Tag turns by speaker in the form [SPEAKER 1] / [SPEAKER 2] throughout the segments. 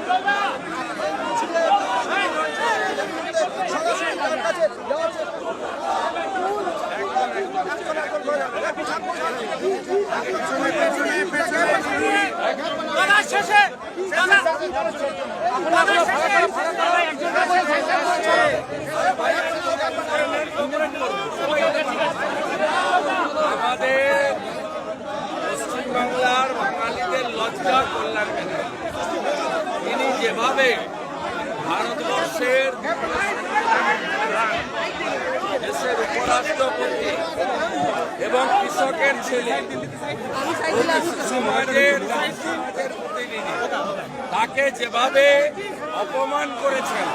[SPEAKER 1] দাদা। শেষে। দাদা দাদা শেষে
[SPEAKER 2] আমাদের যেভাবে ভারতবর্ষের দেশের উপরাষ্ট্রপতি এবং কৃষকের ছেলে সমাজের প্রতিনিধি, তাকে যেভাবে অপমান করেছেন,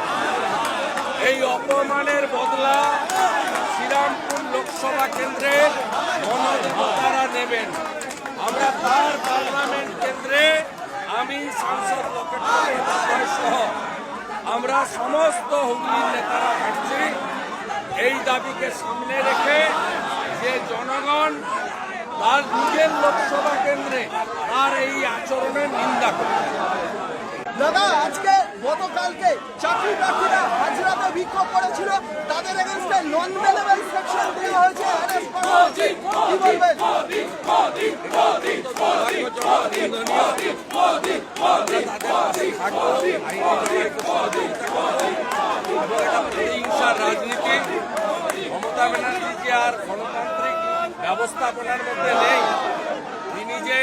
[SPEAKER 2] এই অপমানের বদলা শ্রীরামপুর লোকসভা কেন্দ্রের মনোদেবতারা নেবেন। আমরা তার পার্লামেন্ট কেন্দ্রে আমি সাংসদ সহ আমরা সমস্ত হুগলির নেতারা হাঁটছি। এই দাবিকে সামনে রেখে যে জনগণ তার নিজের লোকসভা কেন্দ্রে তার এই আচরণের নিন্দা করে
[SPEAKER 3] দাদা, আজকে গতকালকে চাকরি প্রার্থীরা হাজরাতে বিক্ষোভ করেছিল। তাদের এগেনস্টে নন ভেলেবল সেকশন দেওয়া হয়েছে।
[SPEAKER 2] গণতান্ত্রিক ব্যবস্থাপনার মধ্যে নেই। তিনি যে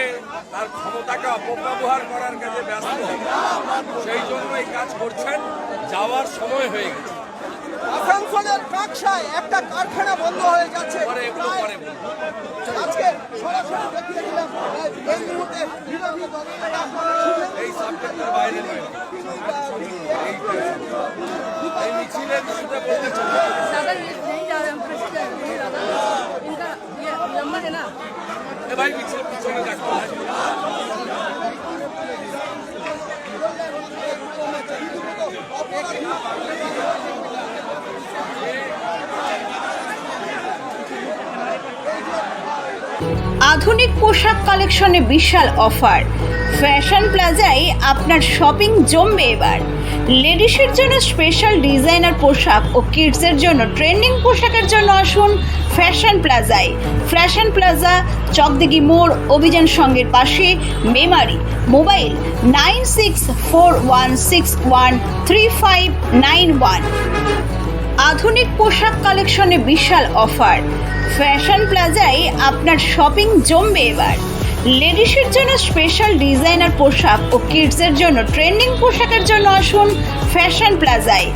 [SPEAKER 2] তার ক্ষমতাকে অপব্যবহার করার কাজে ব্যস্ত। সেই জন্য এই কাজ করছেন, যাওয়ার সময় হয়ে গেছে।
[SPEAKER 3] আসানসোলের কাকসায় একটা কারখানা বন্ধ হয়ে যাচ্ছে। আজকে সরাসরি দেখিয়ে দিলাম এই মুহূর্তে বিরোধী দলনেতা
[SPEAKER 2] এই
[SPEAKER 4] আধুনিক পোশাক কালেকশনে বিশাল অফার। ফ্যাশন প্লাজায় আপনার শপিং জমবে এবার। লেডিসের জন্য স্পেশাল ডিজাইনার পোশাক ও কিডসের জন্য ট্রেন্ডিং পোশাকের জন্য আসুন ফ্যাশন প্লাজায়। ফ্যাশন প্লাজা, চকদিঘি মোড়, অভিযান সঙ্গের পাশে, Memari, mobile nine six four one six one three five nine one. আধুনিক পোশাক কালেকশনে বিশাল অফার। ফ্যাশন প্লাজায় আপনার শপিং জমবে এবার। লেডিসের জন্য স্পেশাল ডিজাইনার পোশাক ও কিডসের জন্য ট্রেন্ডিং পোশাকের জন্য আসুন ফ্যাশন প্লাজায়।